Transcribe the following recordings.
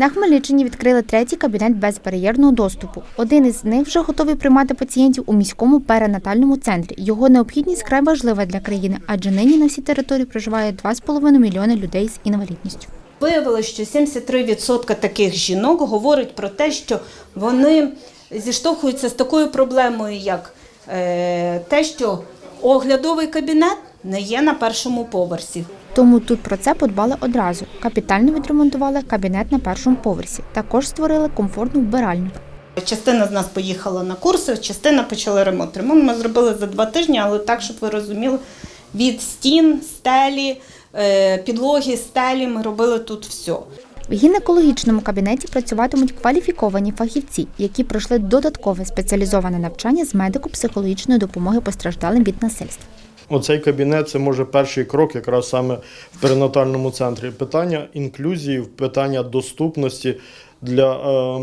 На Хмельниччині відкрили третій кабінет безбар'єрного доступу. Один із них вже готовий приймати пацієнтів у міському перинатальному центрі. Його необхідність край важлива для країни, адже нині на всій території проживає 2,5 мільйони людей з інвалідністю. Виявилося, що 73% таких жінок говорять про те, що вони зіштовхуються з такою проблемою, як е, те, що оглядовий кабінет не є на першому поверсі. Тому тут про це подбали одразу. Капітально відремонтували кабінет на першому поверсі. Також створили комфортну вбиральню. Частина з нас поїхала на курси, частина почала ремонт. Ремонт ми зробили за два тижні, але так, щоб ви розуміли, від стін, стелі, е, підлоги, стелі ми робили тут все. В гінекологічному кабінеті працюватимуть кваліфіковані фахівці, які пройшли додаткове спеціалізоване навчання з медико-психологічної допомоги постраждалим від насильства. Оцей кабінет це може перший крок якраз саме в перинатальному центрі. Питання інклюзії, питання доступності для е,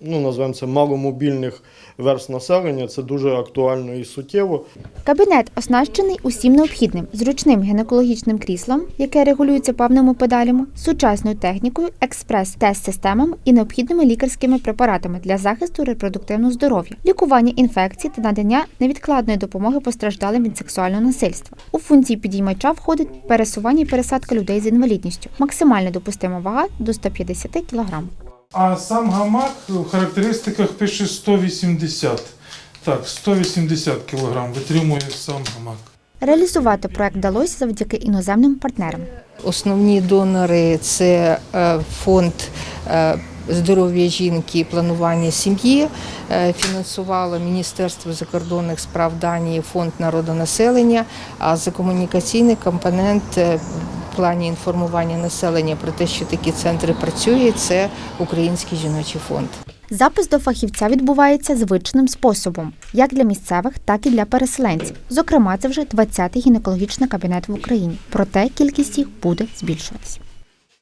ну, називаємо це маломобільних верст населення. Це дуже актуально і суттєво. Кабінет оснащений усім необхідним: зручним гінекологічним кріслом, яке регулюється певними педалями, сучасною технікою, експрес-тест-системами і необхідними лікарськими препаратами для захисту репродуктивного здоров'я, лікування інфекцій та надання невідкладної допомоги постраждалим від сексуального насильства. У функції підіймача входить пересування і пересадка людей з інвалідністю. Максимальна допустима вага до 150 кг. А сам гамак в характеристиках пише 180. Так, 180 кг витримує сам гамак. Реалізувати проект вдалося завдяки іноземним партнерам. Основні донори це е, фонд е, здоров'я жінки і планування сім'ї. Е, Фінансувало Міністерство закордонних справ Данії, фонд народонаселення. А за комунікаційний компонент плані інформування населення про те, що такі центри працюють, це Український жіночий фонд. Запис до фахівця відбувається звичним способом, як для місцевих, так і для переселенців. Зокрема, це вже 20-й гінекологічний кабінет в Україні. Проте кількість їх буде збільшуватися.